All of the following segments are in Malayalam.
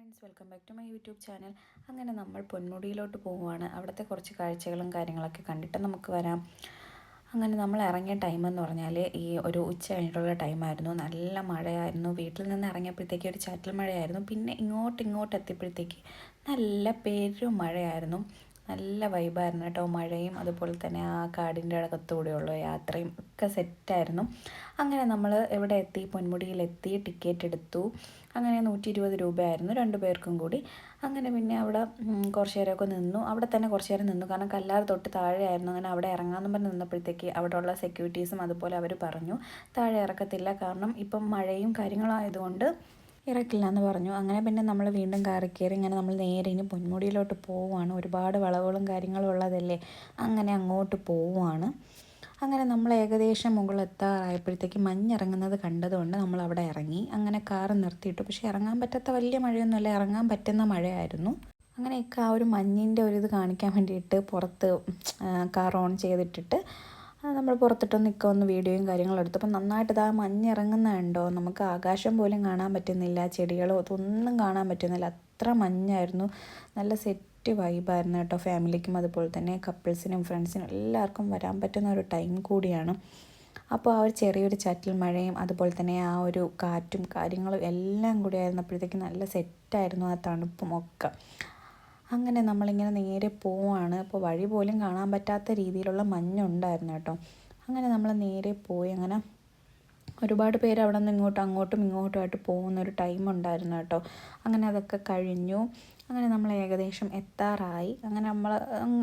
Friends welcome back to my YouTube channel അങ്ങനെ നമ്മൾ പൊന്മുടിയിലോട്ട് പോവുകയാണ്. അവിടുത്തെ കുറച്ച് കാഴ്ചകളും കാര്യങ്ങളൊക്കെ കണ്ടിട്ട് നമുക്ക് വരാം. അങ്ങനെ നമ്മൾ ഇറങ്ങിയ ടൈം എന്ന് പറഞ്ഞാൽ ഈ ഒരു ഉച്ച കഴിഞ്ഞിട്ടുള്ള ടൈമായിരുന്നു നല്ല മഴയായിരുന്നു. വീട്ടിൽ നിന്ന് ഇറങ്ങിയപ്പോഴത്തേക്ക് ഒരു ചാറ്റൽ മഴയായിരുന്നു. പിന്നെ ഇങ്ങോട്ട് ഇങ്ങോട്ട് എത്തിയപ്പോഴത്തേക്ക് നല്ല പെരും മഴയായിരുന്നു. നല്ല വൈബായിരുന്നു കേട്ടോ. മഴയും അതുപോലെ തന്നെ ആ കാടിന്റെ അകത്തൂടെയുള്ള യാത്രയും ഒക്കെ സെറ്റായിരുന്നു അങ്ങനെ നമ്മൾ എവിടെ എത്തി? പൊന്മുടിയിലെത്തി ടിക്കറ്റ് എടുത്തു. അങ്ങനെ നൂറ്റി ഇരുപത് രൂപയായിരുന്നു രണ്ടു പേർക്കും കൂടി. അങ്ങനെ പിന്നെ അവിടെ കുറച്ച് നേരമൊക്കെ നിന്നു. അവിടെ തന്നെ കുറച്ച് നേരം നിന്നു. കാരണം കല്ലാർ തൊട്ട് താഴെയായിരുന്നു. അങ്ങനെ അവിടെ ഇറങ്ങാമെന്ന് പറഞ്ഞ് നിന്നപ്പോഴത്തേക്ക് അവിടെയുള്ള സെക്യൂരിറ്റീസും അതുപോലെ അവർ പറഞ്ഞു. താഴെ ഇറക്കത്തില്ല. കാരണം ഇപ്പം മഴയും കാര്യങ്ങളായതുകൊണ്ട് ഇറക്കില്ല എന്ന് പറഞ്ഞു. അങ്ങനെ പിന്നെ നമ്മൾ വീണ്ടും കാറി കയറി ഇങ്ങനെ നമ്മൾ നേരെ ഇനി പൊന്മുടിയിലോട്ട് പോവുകയാണ് ഒരുപാട് വളവുകളും കാര്യങ്ങളും ഉള്ളതല്ലേ? അങ്ങനെ അങ്ങോട്ട് പോവുകയാണ് അങ്ങനെ നമ്മൾ ഏകദേശം മുകളിൽ എത്താറായപ്പോഴത്തേക്ക് മഞ്ഞിറങ്ങുന്നത് കണ്ടതുകൊണ്ട് നമ്മൾ അവിടെ ഇറങ്ങി. അങ്ങനെ കാറ് നിർത്തിയിട്ടു. പക്ഷേ ഇറങ്ങാൻ പറ്റാത്ത വലിയ മഴയൊന്നുമല്ല ഇറങ്ങാൻ പറ്റുന്ന മഴയായിരുന്നു. അങ്ങനെയൊക്കെ ആ ഒരു മഞ്ഞിന്റെ ഒരു ഇത് കാണിക്കാൻ വേണ്ടിയിട്ട് പുറത്ത് കാർ ഓൺ ചെയ്തിട്ടിട്ട് നമ്മൾ പുറത്തിട്ട് നിൽക്കുമെന്ന് വീഡിയോയും കാര്യങ്ങളും എടുത്തു. അപ്പം നന്നായിട്ട് ഇതാ മഞ്ഞിറങ്ങുന്ന കണ്ടോ നമുക്ക് ആകാശം പോലും കാണാൻ പറ്റുന്നില്ല ചെടികളോ അതൊന്നും കാണാൻ പറ്റുന്നില്ല. അത്ര മഞ്ഞായിരുന്നു. നല്ല സെറ്റ് വൈബായിരുന്നു കേട്ടോ ഫാമിലിക്കും അതുപോലെ തന്നെ കപ്പിൾസിനും ഫ്രണ്ട്സിനും എല്ലാവർക്കും വരാൻ പറ്റുന്ന ഒരു ടൈം കൂടിയാണ്. അപ്പോൾ ആ ഒരു ചെറിയൊരു ചാറ്റൽ മഴയും അതുപോലെ തന്നെ ആ ഒരു കാറ്റും കാര്യങ്ങളും എല്ലാം കൂടി ആയിരുന്നപ്പോഴത്തേക്കും നല്ല സെറ്റായിരുന്നു ആ തണുപ്പും ഒക്കെ അങ്ങനെ നമ്മളിങ്ങനെ നേരെ പോവാണ്. അപ്പോൾ വഴി പോലും കാണാൻ പറ്റാത്ത രീതിയിലുള്ള മഞ്ഞുണ്ടായിരുന്നു കേട്ടോ. അങ്ങനെ നമ്മൾ നേരെ പോയി അങ്ങനെ ഒരുപാട് പേര് അവിടെ നിന്ന് ഇങ്ങോട്ടും അങ്ങോട്ടും ഇങ്ങോട്ടുമായിട്ട് പോകുന്ന ഒരു ടൈം ഉണ്ടായിരുന്നു കേട്ടോ. അങ്ങനെ അതൊക്കെ കഴിഞ്ഞു. അങ്ങനെ നമ്മൾ ഏകദേശം എത്താറായി. അങ്ങനെ നമ്മൾ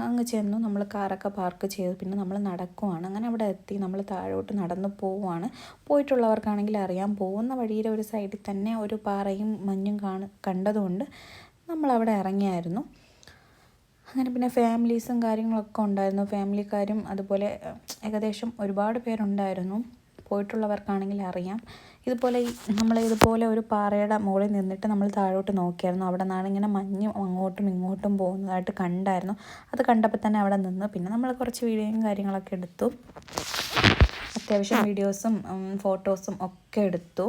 അങ്ങ് ചെന്നു. നമ്മൾ കാറൊക്കെ പാർക്ക് ചെയ്തു. പിന്നെ നമ്മൾ നടക്കുവാണ്. അങ്ങനെ അവിടെ എത്തി. നമ്മൾ താഴോട്ട് നടന്നു പോവുകയാണ് പോയിട്ടുള്ളവർക്കാണെങ്കിൽ അറിയാം. പോകുന്ന വഴിയുടെ ഒരു സൈഡിൽ തന്നെ ഒരു പാറയും മഞ്ഞും കാണ കണ്ടതുകൊണ്ട് നമ്മളവിടെ ഇറങ്ങിയായിരുന്നു. അങ്ങനെ പിന്നെ ഫാമിലീസും കാര്യങ്ങളൊക്കെ ഉണ്ടായിരുന്നു. ഫാമിലിക്കാരും അതുപോലെ ഏകദേശം ഒരുപാട് പേരുണ്ടായിരുന്നു. പോയിട്ടുള്ളവർക്കാണെങ്കിൽ അറിയാം. ഇതുപോലെ നമ്മൾ ഇതുപോലെ ഒരു പാറയുടെ മുകളിൽ നിന്നിട്ട് നമ്മൾ താഴോട്ട് നോക്കിയായിരുന്നു. അവിടെ നിന്നാണ് ഇങ്ങനെ മഞ്ഞ് അങ്ങോട്ടും ഇങ്ങോട്ടും പോകുന്നതായിട്ട് കണ്ടായിരുന്നു. അത് കണ്ടപ്പോൾ തന്നെ അവിടെ നിന്ന് പിന്നെ നമ്മൾ കുറച്ച് വീഡിയോയും കാര്യങ്ങളൊക്കെ എടുത്തു. അത്യാവശ്യം വീഡിയോസും ഫോട്ടോസും ഒക്കെ എടുത്തു.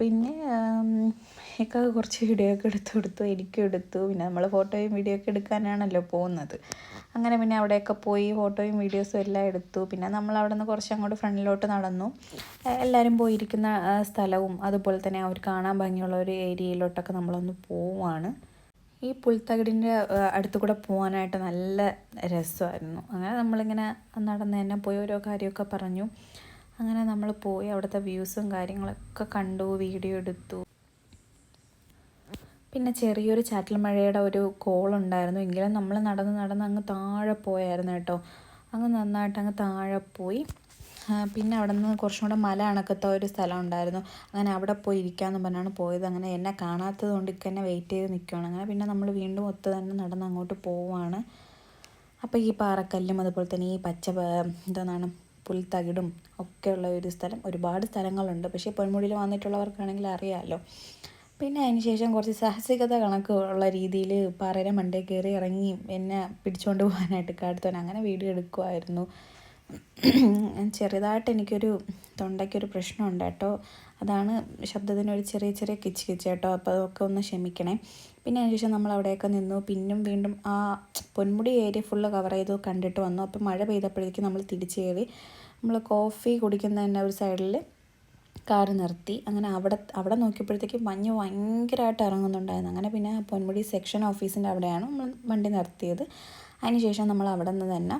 പിന്നെ ഒക്കെ കുറച്ച് വീഡിയോ ഒക്കെ എടുത്തു കൊടുത്തു എനിക്കും എടുത്തു. പിന്നെ നമ്മൾ ഫോട്ടോയും വീഡിയോ ഒക്കെ എടുക്കാനാണല്ലോ പോകുന്നത്. അങ്ങനെ പിന്നെ അവിടെയൊക്കെ പോയി ഫോട്ടോയും വീഡിയോസും എല്ലാം എടുത്തു. പിന്നെ നമ്മൾ അവിടെ നിന്ന് കുറച്ച് അങ്ങോട്ട് ഫ്രണ്ടിലോട്ട് നടന്നു. എല്ലാവരും പോയിരിക്കുന്ന സ്ഥലവും അതുപോലെ തന്നെ അവർ കാണാൻ ഭംഗിയുള്ള ഒരു ഏരിയയിലോട്ടൊക്കെ നമ്മളൊന്ന് പോവുകയാണ് ഈ പുൽത്തകിടിന്റെ അടുത്ത് കൂടെ പോകാനായിട്ട് നല്ല രസമായിരുന്നു. അങ്ങനെ നമ്മളിങ്ങനെ നടന്ന് തന്നെ പോയി ഓരോ കാര്യമൊക്കെ പറഞ്ഞു. അങ്ങനെ നമ്മൾ പോയി അവിടുത്തെ വ്യൂസും കാര്യങ്ങളൊക്കെ കണ്ടു വീഡിയോ എടുത്തു. പിന്നെ ചെറിയൊരു ചാറ്റൽ മഴയുടെ ഒരു കോളുണ്ടായിരുന്നു എങ്കിലും നമ്മൾ നടന്ന് നടന്ന് അങ്ങ് താഴെ പോയായിരുന്നു കേട്ടോ. അങ്ങ് നന്നായിട്ട് അങ്ങ് താഴെ പോയി. പിന്നെ അവിടെ നിന്ന് കുറച്ചും കൂടെ മല അണക്കത്ത ഒരു സ്ഥലം ഉണ്ടായിരുന്നു. അങ്ങനെ അവിടെ പോയി ഇരിക്കാമെന്ന് പറഞ്ഞാണ് പോയത്. അങ്ങനെ എന്നെ കാണാത്തത് കൊണ്ട് ഇക്ക എന്നെ വെയിറ്റ് ചെയ്ത് നിൽക്കുകയാണ് അങ്ങനെ പിന്നെ നമ്മൾ വീണ്ടും ഒത്ത് തന്നെ നടന്ന് അങ്ങോട്ട് പോവുകയാണ് അപ്പോൾ ഈ പാറക്കല്ലും അതുപോലെ തന്നെ ഈ പച്ച എന്താണ് പുൽത്തകിടും ഒക്കെയുള്ള ഒരു സ്ഥലം. ഒരുപാട് സ്ഥലങ്ങളുണ്ട്. പക്ഷേ പൊന്മുടിയിൽ വന്നിട്ടുള്ളവർക്കാണെങ്കിൽ അറിയാമല്ലോ പിന്നെ അതിന് ശേഷം കുറച്ച് സാഹസികത കണക്കുള്ള രീതിയിൽ പാറയുടെ മണ്ടേ കയറി ഇറങ്ങി എന്നെ പിടിച്ചുകൊണ്ട് പോകാനായിട്ട് കാട്ടുത്തോൻ അങ്ങനെ വീഡിയോ എടുക്കുമായിരുന്നു ചെറുതായിട്ട് എനിക്കൊരു തൊണ്ടയ്ക്കൊരു പ്രശ്നമുണ്ട് കേട്ടോ. അതാണ് ശബ്ദത്തിനൊരു ചെറിയ ചെറിയ കിച്ച് കിച്ച് കേട്ടോ. അപ്പോൾ അതൊക്കെ ഒന്ന് ക്ഷമിക്കണേ. പിന്നെ അതിന് ശേഷം നമ്മൾ അവിടെയൊക്കെ നിന്നു. പിന്നും വീണ്ടും ആ പൊന്മുടി ഏരിയ ഫുള്ള് കവർ ചെയ്തു കണ്ടിട്ട് വന്നു. അപ്പോൾ മഴ പെയ്തപ്പോഴേക്കും നമ്മൾ തിരിച്ചു കയറി. നമ്മൾ കോഫി കുടിക്കുന്ന തന്നെ ഒരു സൈഡിൽ കാർ നിർത്തി. അങ്ങനെ അവിടെ അവിടെ നോക്കിയപ്പോഴത്തേക്കും മഞ്ഞ് ഭയങ്കരമായിട്ട് ഇറങ്ങുന്നുണ്ടായിരുന്നു. അങ്ങനെ പിന്നെ പൊന്മുടി സെക്ഷൻ ഓഫീസിന്റെ അവിടെയാണ് നമ്മൾ വണ്ടി നിർത്തിയത്. അതിനുശേഷം നമ്മൾ അവിടെ നിന്ന് തന്നെ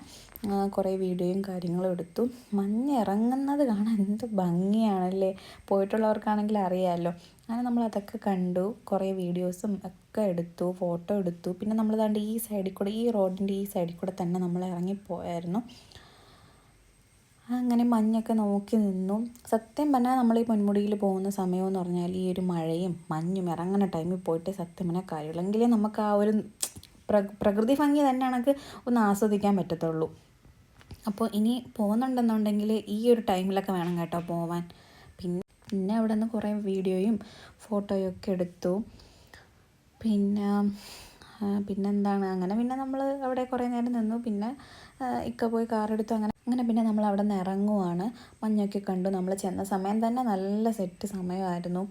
കുറേ വീഡിയോയും കാര്യങ്ങളും എടുത്തു. മഞ്ഞ് ഇറങ്ങുന്നത് കാണാൻ എന്ത് ഭംഗിയാണല്ലേ? പോയിട്ടുള്ളവർക്കാണെങ്കിൽ അറിയാമല്ലോ അങ്ങനെ നമ്മൾ അതൊക്കെ കണ്ടു കുറേ വീഡിയോസും ഒക്കെ എടുത്തു ഫോട്ടോ എടുത്തു. പിന്നെ നമ്മൾ ദാണ്ട് ഈ സൈഡിൽ കൂടെ ഈ റോഡിന്റെ ഈ സൈഡിൽ കൂടെ തന്നെ നമ്മൾ ഇറങ്ങിപ്പോയായിരുന്നു അങ്ങനെ മഞ്ഞൊക്കെ നോക്കി നിന്നു. സത്യം പറഞ്ഞാൽ നമ്മൾ ഈ പൊന്മുടിയിൽ പോകുന്ന സമയമെന്ന് പറഞ്ഞാൽ ഈ ഒരു മഴയും മഞ്ഞും ഇറങ്ങുന്ന ടൈമിൽ പോയിട്ട് സത്യം പറഞ്ഞാൽ കാര്യമുള്ളൂ എങ്കിലേ നമുക്ക് ആ ഒരു പ്രകൃതി ഭംഗി തന്നെ നമുക്ക് ഒന്ന് ആസ്വദിക്കാൻ പറ്റത്തുള്ളൂ. അപ്പോൾ ഇനി പോകുന്നുണ്ടെന്നുണ്ടെങ്കിൽ ഈ ഒരു ടൈമിലൊക്കെ വേണം കേട്ടോ പോവാൻ. പിന്നെ പിന്നെ അവിടെ നിന്ന് കുറേ വീഡിയോയും ഫോട്ടോയും ഒക്കെ എടുത്തു. പിന്നെ പിന്നെന്താണ്? അങ്ങനെ പിന്നെ നമ്മൾ അവിടെ കുറേ നേരം നിന്നു. പിന്നെ ഇക്ക പോയി കാറെടുത്തു അങ്ങനെ അങ്ങനെ പിന്നെ നമ്മൾ അവിടെ നിന്ന് ഇറങ്ങുവാണ്. മഞ്ഞൊക്കെ കണ്ടു. നമ്മൾ ചെന്ന സമയം തന്നെ നല്ല സെറ്റ് സമയമായിരുന്നു.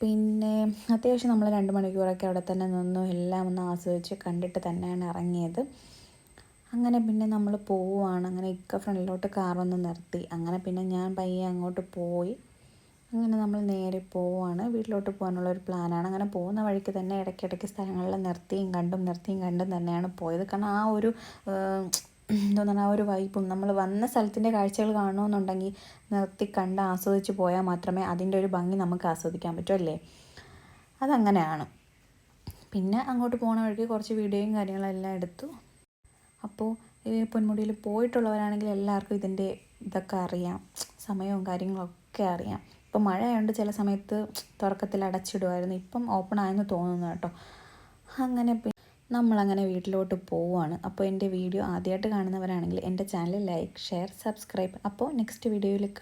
പിന്നെ അത്യാവശ്യം നമ്മൾ രണ്ട് മണിക്കൂറൊക്കെ അവിടെ തന്നെ നിന്നു. എല്ലാം ഒന്ന് ആസ്വദിച്ച് കണ്ടിട്ട് തന്നെയാണ് ഇറങ്ങിയത്. അങ്ങനെ പിന്നെ നമ്മൾ പോവുകയാണ്. അങ്ങനെ ഇക്ക ഫ്രണ്ടിലോട്ട് കാറൊന്ന് നിർത്തി. അങ്ങനെ പിന്നെ ഞാൻ പയ്യെ അങ്ങോട്ട് പോയി. അങ്ങനെ നമ്മൾ നേരെ പോവുകയാണ്. വീട്ടിലോട്ട് പോകാനുള്ള ഒരു പ്ലാനാണ്. അങ്ങനെ പോകുന്ന വഴിക്ക് തന്നെ ഇടയ്ക്കിടയ്ക്ക് സ്ഥലങ്ങളിൽ നിർത്തിയും കണ്ടും നിർത്തിയും കണ്ടും തന്നെയാണ് പോയത്. കാരണം ആ ഒരു എന്താണ് ആ ഒരു വൈബും. നമ്മൾ വന്ന സ്ഥലത്തിന്റെ കാഴ്ചകൾ കാണണമെന്നുണ്ടെങ്കിൽ നിർത്തി കണ്ട് ആസ്വദിച്ച് പോയാൽ മാത്രമേ അതിന്റെ ഒരു ഭംഗി നമുക്ക് ആസ്വദിക്കാൻ പറ്റൂ അല്ലേ? അതങ്ങനെയാണ്. പിന്നെ അങ്ങോട്ട് പോണ വഴിക്ക് കുറച്ച് വീഡിയോയും കാര്യങ്ങളെല്ലാം എടുത്തു. അപ്പോൾ ഈ പൊന്മുടിയിൽ പോയിട്ടുള്ളവരാണെങ്കിൽ എല്ലാവർക്കും ഇതിന്റെ ഇതൊക്കെ അറിയാം. സമയവും കാര്യങ്ങളൊക്കെ അറിയാം. ഇപ്പം മഴ ആയതുകൊണ്ട് ചില സമയത്ത് തുറക്കത്തിൽ അടച്ചിടുമായിരുന്നു ഇപ്പം ഓപ്പൺ ആയെന്ന് തോന്നുന്നു കേട്ടോ. അങ്ങനെ നമ്മളങ്ങനെ വീട്ടിലോട്ട് പോവുകയാണ് അപ്പോൾ എന്റെ വീഡിയോ ആദ്യമായിട്ട് കാണുന്നവരാണെങ്കിൽ എന്റെ ചാനൽ ലൈക്ക് ഷെയർ സബ്സ്ക്രൈബ്. അപ്പോൾ നെക്സ്റ്റ് വീഡിയോയിൽ